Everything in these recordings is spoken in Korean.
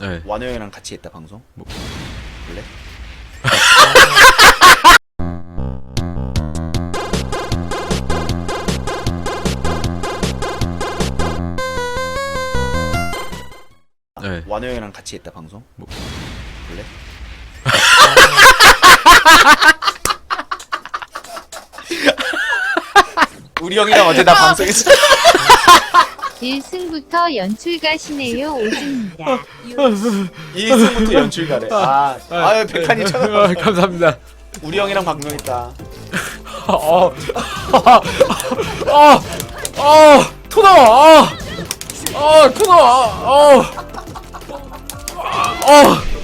네. 완호 형이랑 같이 했다 방송. 뭐. 볼래? 네. 완호 형이랑 같이 했다 방송. 뭐. 볼래? 우리 형이랑 어제 나 방송했어. 1승부터 연출가시네요 오십니다. 이승부터 연출가래. 아, 아유 백한이 천 원. 감사합니다. 우리 형이랑 방송했다. 어, 어, 어, 토 나와. 어, 어, 토 나와. 어, 어.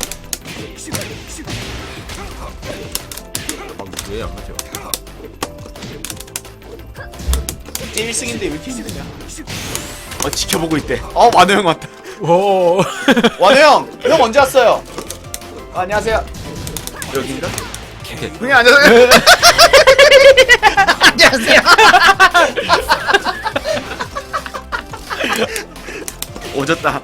왜안 맞죠? 1승인데 왜 이렇게 힘드냐? 어 지켜보고 있대. 어 완호 형 왔다. 오, 완호 형, 형 언제 왔어요? 아, 안녕하세요. 여긴가? 형님 안녕하세요. 안녕하세요. 오졌다.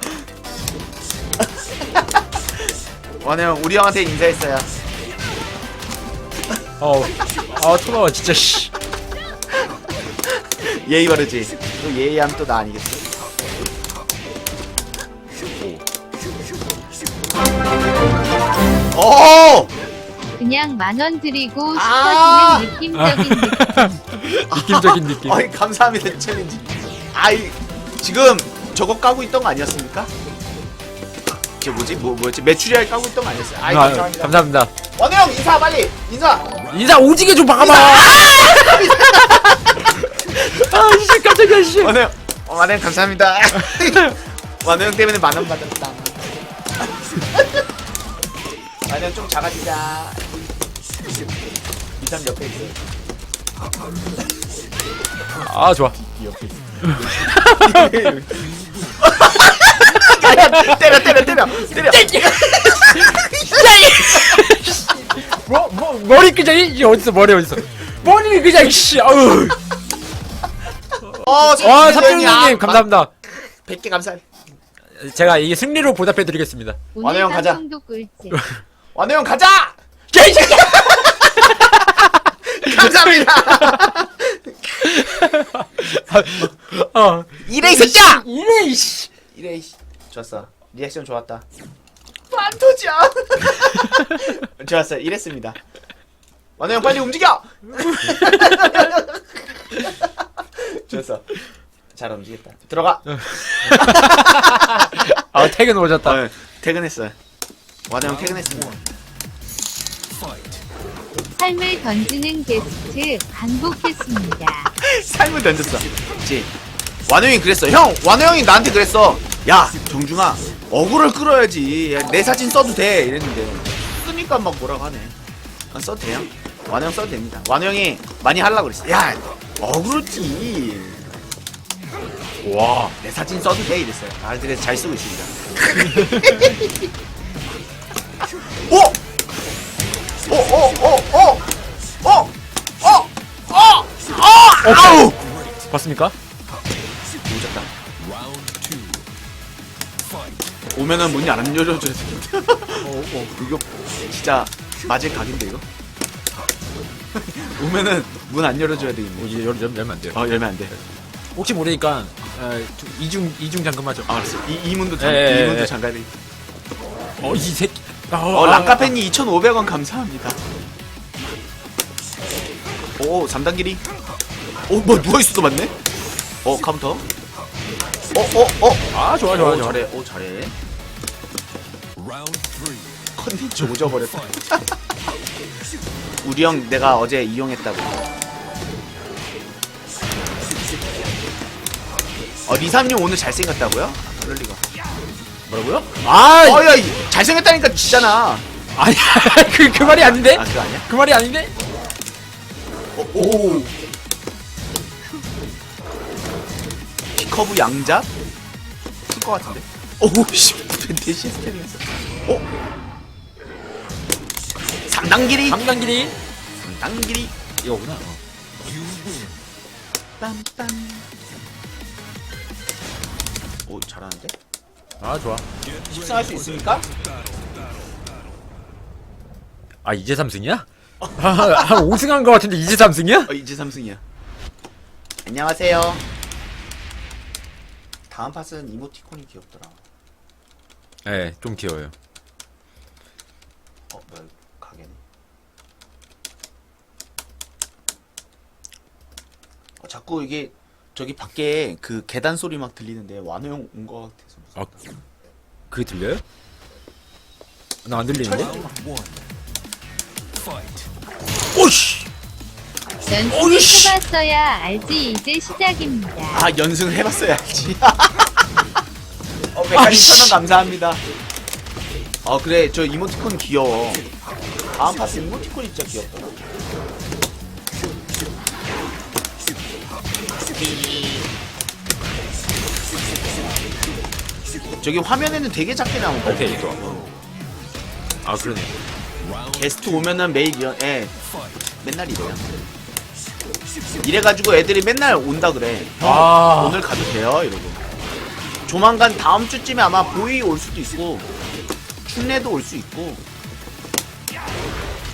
완호 형, 우리 형한테 인사했어요. 어, 아, 토 나와 진짜 씨. 예의 바르지. 또 예의하면 또 나 아니겠어? 오! 그냥 만원 드리고 아! 싶어지는 느낌적인 느낌. 느낌적인 느낌. 어이 감사합니다 챌린지. 아이 지금 저거 까고 있던 거 아니었습니까? 저 뭐지 뭐 뭐였지 메추리알 까고 있던 거 아니었어요? 아이 아, 감사합니다. 감사합니다. 원우 형 인사 빨리 인사. 인사 오지게 좀 박아봐. 아, 씨, 깜짝이야, 씨. 원우 형, 어, 원우 형 감사합니다. 형 때문에 만원 받았다. 원우 형좀 작아지자. 이삼 옆에 있어. 아, 좋아. 때려 때려 때려 때려. 뭐, 뭐, 머리 그냥 이 어딨어, 머리 어딨어. 머리 그냥 씨. 아우. 어, 와, 삼촌님 감사합니다. 100개 감사해. 제가 이 승리로 보답해드리겠습니다. 형 가자. 방송도 꿀잼. 원우 형 가자. 새끼야! 감사합니다. 어, 이래 이 새끼야. 이래, 이씨. 이래 이씨. 좋았어. 리액션 좋았다. 반토죠. 좋았어. 이랬습니다. 형 빨리 움직여. 좋았어. 잘 움직였다. 들어가. 아, 퇴근 오셨다. 어, 퇴근했어요. 원우 형 퇴근했습니다. 삶을 던지는 게스트 반복했습니다. 삶을 던졌어. 그치. 완호 형이 그랬어. 형, 완호 형이 나한테 그랬어. 야, 정중아, 어그를 끌어야지. 야, 내 사진 써도 돼. 이랬는데. 쓰니까 막 뭐라고 하네. 아, 써도 돼요? 완호 형 써도 됩니다. 완호 형이 많이 하려고 그랬어. 야, 어그로지. 와, 내 사진 써도 돼. 이랬어요. 아, 그래서 잘 쓰고 있습니다. 오! 오, 오, 오, 오! 오! 오! 오! 오! 아우! 봤습니까? 오졌다. 오면은 문이 안 열어줘야 돼. 어, 어, 이거 진짜 맞을 각인데 이거. 오면은 문 안 열어줘야 되겠네. 어, 이제 열, 열, 열면 안 돼요. 어 열면 안 돼. 혹시 모르니까, 어, 두- 이중, 이중 잠금하죠. 아, 알았어. 이, 이 문도 잠, 예, 예, 이 문도 예. 잠가야 돼. 어, 이 새끼. 아, 어, 아, 랑카페니 2,500원 감사합니다. 오, 3단 길이. 오, 뭐 누워 있어도 맞네. 어, 카운터. 어, 어, 어. 아, 좋아, 좋아, 오, 좋아. 잘해. 오, 잘해. 컨텐츠 오져버렸다. 우리 형 내가 어제 이용했다고. 어, 리삼님 오늘 잘생겼다고요? 그럴 리가. 뭐라고요? 아, 어, 야, 이- 잘생겼다니까 지잖아. 아니, 그, 그 말이 아닌데? 아, 그거 아니야? 그 말이 아닌데? 어, 오. 피커브 양잡? 쓸것 같은데? 오우, 씨. 벤테 시스템이었어. 어? 상당길이? 강단길이? 상당길이? 이거구나. 어. 빰빰. 오, 잘하는데? 아 좋아 10승 할수 있습니까? 아 이제 3승이야? 한 5승 한거 같은데 이제 3승이야? 어 이제 3승이야 안녕하세요 다음 팟은 이모티콘이 귀엽더라 네좀 귀여워요 어 뭐야 가게네 어, 자꾸 이게 저기 밖에 그 계단 소리 막 들리는데 완호 형온 거 같아서 아 그게 들려요? 나 안 들리는데? 오씨! 연습을 해봤어야 알지. 이제 시작입니다. 아 연승을 해봤어야 알지. 어 아이씨. 천원 감사합니다. 어 그래. 저 이모티콘 귀여워. 다음 파스 이모티콘이 진짜 귀엽더 저기 화면에는 되게 작게 나온다 오케이 아. 그러네. 게스트 오면은 매일 이런 예. 맨날 이래요. 이래가지고 애들이 맨날 온다 그래. 형, 아. 오늘 가도 돼요? 이러고. 조만간 다음 주쯤에 아마 보이 올 수도 있고 춘례도 올 수 있고.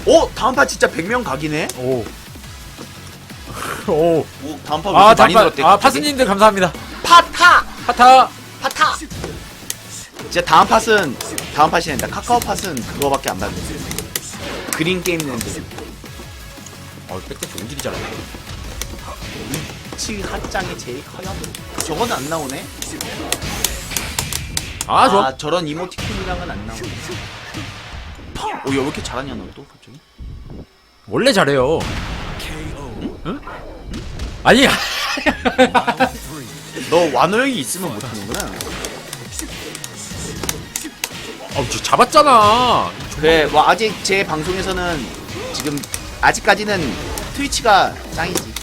오 다음 파 진짜 100명 각이네? 오. 오. 오 다음 아, 많이 늘었대 아? 파스님들 감사합니다. 파타 파타. 파타 진짜 다음 팟은 다음 팟이 아니다 카카오 팟은 그거밖에 안 받는데 그린 게임 랜드 어, 백대치 오지리 잘하네. 치 핫장이 제일 커요 저건 안 나오네 아, 좋아. 아 저런 이모티콘이랑은 안 나오네 어, 야왜 이렇게 잘하냐 너 또 갑자기 원래 잘해요. 응? 아니, 너 완호 형이 있으면 못하는구나 어, 저 잡았잖아. 그래 뭐 아직 제 방송에서는 지금 아직까지는 트위치가 짱이지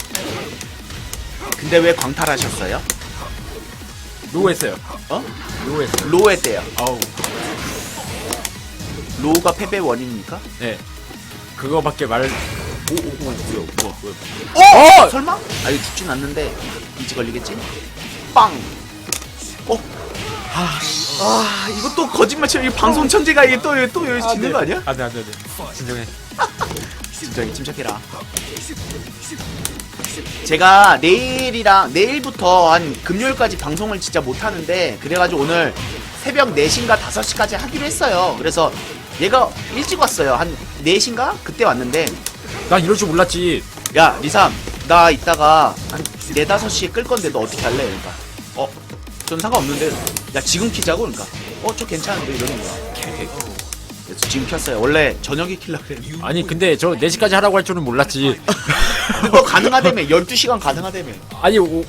근데 왜 광탈하셨어요? 로우 했어요. 어? 로우 했어요. 로우 했대요 아우. 로우가 패배 원인입니까? 네. 그거밖에 말. 오, 오, 오, 뭐야, 뭐야, 뭐야. 어! 설마? 아, 이거 죽진 않는데, 이지 걸리겠지? 빵! 어? 아, 아, 이거 또 거짓말처럼, 이 방송 천재가 이게 또, 또 여기 짓는 거 아니야? 안 돼, 안 돼, 안 돼. 진정해. 진짜 침착해라. 제가 내일이랑, 내일부터 한 금요일까지 방송을 진짜 못하는데, 그래가지고 오늘 새벽 4시인가 5시까지 하기로 했어요. 그래서 얘가 일찍 왔어요. 한 4시인가? 그때 왔는데, 난 이럴 줄 몰랐지. 야 리삼 나 이따가 한 4, 5시에 끌 건데 너 어떻게 할래? 그러니까 어? 전 상관없는데 야 지금 키자고? 그러니까 어? 저 괜찮은데 이러는 거야 오케이 그래서 지금 켰어요 원래 저녁에 킬려고 그랬는데 아니, 근데 저 4시까지 하라고 할 줄은 몰랐지. 그거 가능하다며 12시간 가능하다며 아니, 오,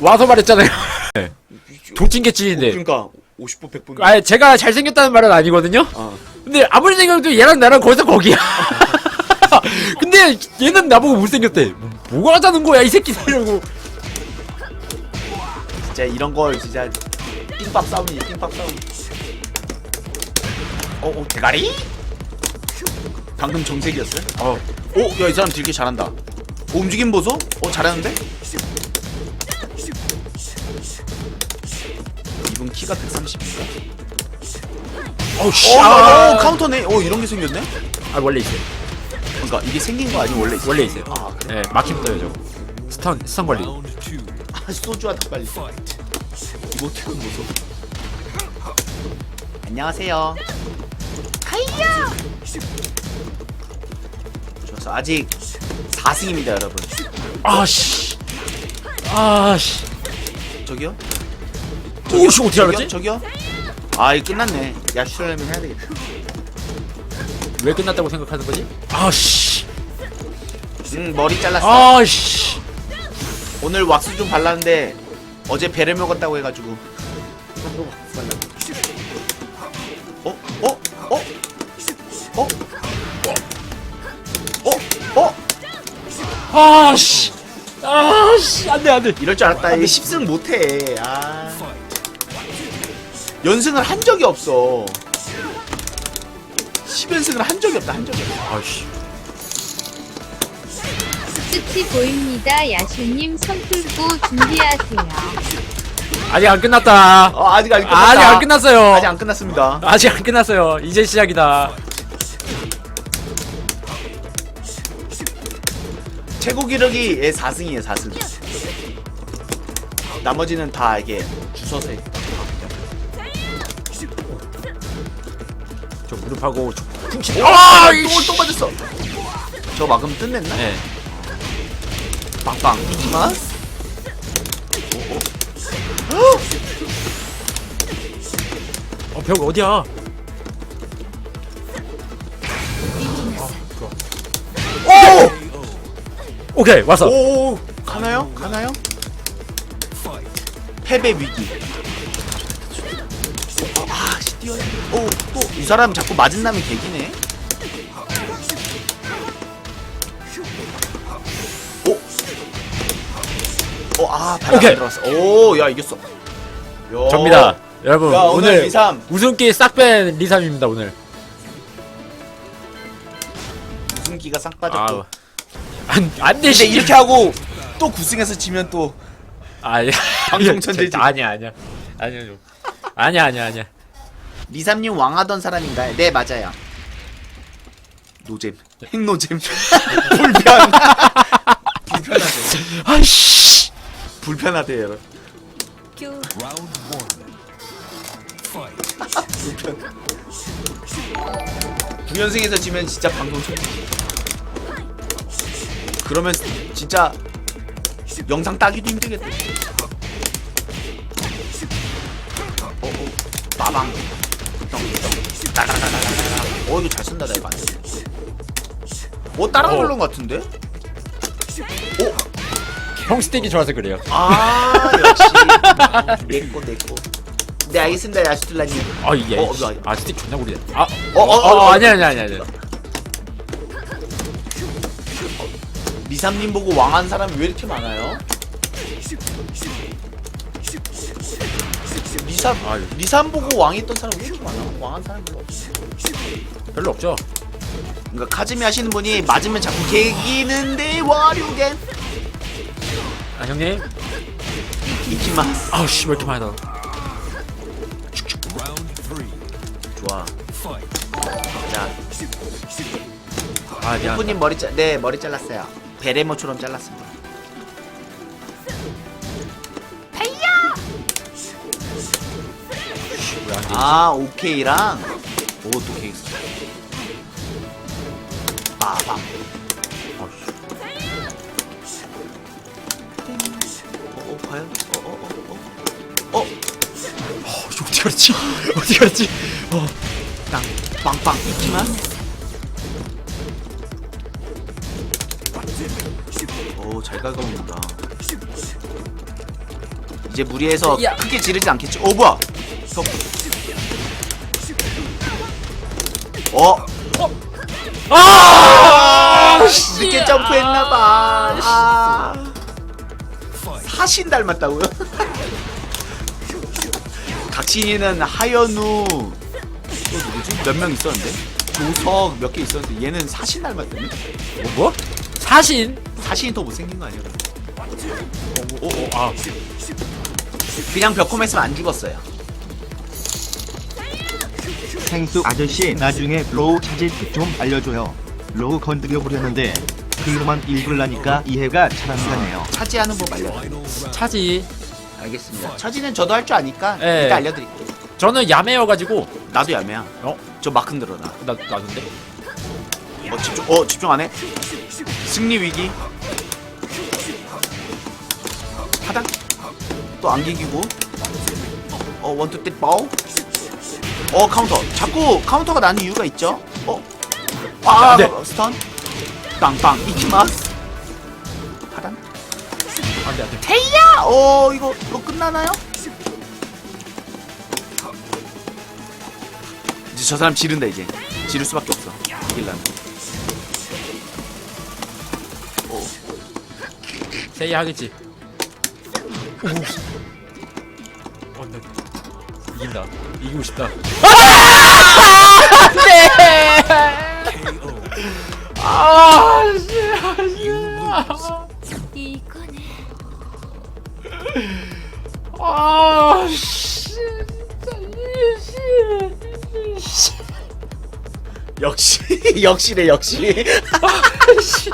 와서 말했잖아요. 네. 돌진개찐인데. 그러니까 50분 100분 아, 제가 잘생겼다는 말은 아니거든요? 어. 근데 아무리 생각해도 얘랑 나랑 거기서 거기야. 근데 얘는 나보고 못생겼대. 뭐가 하자는 거야, 이 새끼 살려고. 진짜 이런 걸 진짜 띵밥 싸움이 띵밥 싸움 어? 어? 대가리? 방금 정색이었어요? 어. 오, 야, 이 사람 되게 잘한다. 어, 움직임 보소? 어, 잘하는데? 이분 키가 130인가? 어우, 어, 씨. 어, 아, 카운터네. 어, 이런 게 생겼네? 아, 원래 있어요. 그러니까 이게 생긴 거 아니고 원래 있어? 원래 있어요. 아, 그래? 네, 막힘 떠요, 저거. 스턴, 스턴 관리. 아, 소주하다 빨리. 이모티콘 보소. 안녕하세요. 하이야! 좋았어. 아직 4승입니다, 여러분. 아, 씨. 아, 씨. 저기요? 오, 씨, 어떻게 저기요? 알았지? 저기요? 아, 이 끝났네. 야, 슈라면 해야 되겠다. 왜 끝났다고 생각하는 거지? 아, 씨. 응, 머리 잘랐어. 아, 씨. 오늘 왁스 좀 발랐는데 어제 배를 먹었다고 해가지고. 어? 어? 어? 어? 어? 어? 아, 씨. 아, 씨. 안 돼, 안 돼. 이럴 줄 알았다. 이게 10승 못해. 아. 연승을 한 적이 없어. 10연승을 한 적이 없다. 한 적이 없어. 아, 씨. 끝이 보입니다. 야슈님 손 풀고 준비하세요. 아직 안 끝났다. 어, 아직 안 끝났다. 아직 안 끝났어요. 아직 안 끝났습니다. 아직 안 끝났어요. 이제 시작이다. 최고 기록이 얘 4승이에요 4승 나머지는 다 이게 주워서 해저 무릎하고 저 쿵치. 아! 아, 똥을 똥 맞았어 저 막으면 끝냈나? 네. 빵빵 이기만 어, 벽 어디야? 아, 오! 오케이 왔어. 오! 가나요? 가나요? 패배 위기 뛰어야 돼. 오, 또, 이 사람 자꾸 맞은 남이 개기네. 오! 오, 아, 바닥 오케이. 안 들어갔어. 오, 야, 이겼어. 야. 접니다. 여러분 야, 오늘 오늘 리삼. 우승기 싹 뺀 리삼입니다 오늘. 우승기가 싹 빠졌고. 아, 안안 근데 되시. 이렇게 하고 또 9승에서 지면 또 아니 방송 천재지. 아니야 아니야 아니야 좀. 아니야 아니야 아니야. 리삼님 왕하던 사람인가요? 네, 맞아요. 노잼. 핵노잼. 불편. 불편하대. 아이씨. 불편하대, 여러분. 구연승에서 지면 진짜 방송 총 그러면 진짜 영상 따기도 힘들겠다 어, 어, 빠방 어 이거 잘 쓴다 나 이거 어 따라 어. 것 같은데? 형 스택이 좋아서 그래요. 아 역시 내꺼 내꺼 네 알겠습니다 야수틀라님 아 이게 어, 어, 어, 아 스택 존나 구리네. 아, 어, 어, 어, 어, 아니야 아니야 아니야. 아니야. 리삼님 보고 왕한 사람이 왜 이렇게 많아요? 리삼 아유. 리삼 보고 왕했던 사람 왜 이렇게 많아? 왕한 사람 별로 없어. 별로 없죠. 그러니까 카즈미 하시는 분이 맞으면 자꾸 개기는데 와류겐 아 형님. 이키마스 아우 씨왜 이렇게 많이 나. 좋아. 자, 아 미안. 푸님 머리 잘, 네 머리 잘랐어요. 베레모처럼 잘랐습니다. 돼? 아 오케이랑 오또 케이크. 빠밤. 어, 어, 어 과연? 어어어 어, 어, 어. 이거 어떻게 알았지? 어떻게 알았지? 어. 땅 빵빵 있지만. 오잘 가가온다. 이제 무리해서 야. 크게 지르지 않겠지? 오 뭐야? 저... 어? 아! 늦게 점프했나봐. 아. 사신 닮았다고요? 각신이는 하연우 또 누구지? 몇 명 있었는데? 조석 몇 개 있었는데 얘는 사신 닮았다네? 뭐 뭐? 사신? 사신이 더 못생긴 거 아니야? 오, 오, 오, 아. 그냥 벽홈 했으면 안 죽었어요 생수 아저씨 나중에 로우 찾을 팁좀 알려줘요. 로우 건드려 보려는데 글로만 읽으려니까 이해가 잘 안 가네요. 차지하는 법 알려드릴게요 차지. 알겠습니다 차지는 저도 할 줄 아니까 네. 일단 알려드릴게요 저는 야매여가지고 나도 야매야 어? 저 마크 들어 나 나 나던데. 어 집중 어 집중 안 해? 승리 위기 하단 또 안기기고 어 원투 때 빠오 어 카운터. 자꾸 카운터가 나는 이유가 있죠? 어 아 네. 스턴? 빵빵. 이키마스 하단 안돼 안돼. 테이야! 어 이거 이거 끝나나요? 이제 저 사람 지른다 이제. 지를 수밖에 없어. 이길라면 오 세이 하겠지. 이긴다. 이기고 싶다. 아, 씨, 아, 씨. 이거네. 아, 씨. 진짜, 이 씨. 역시 역시래 역시. 아, 씨.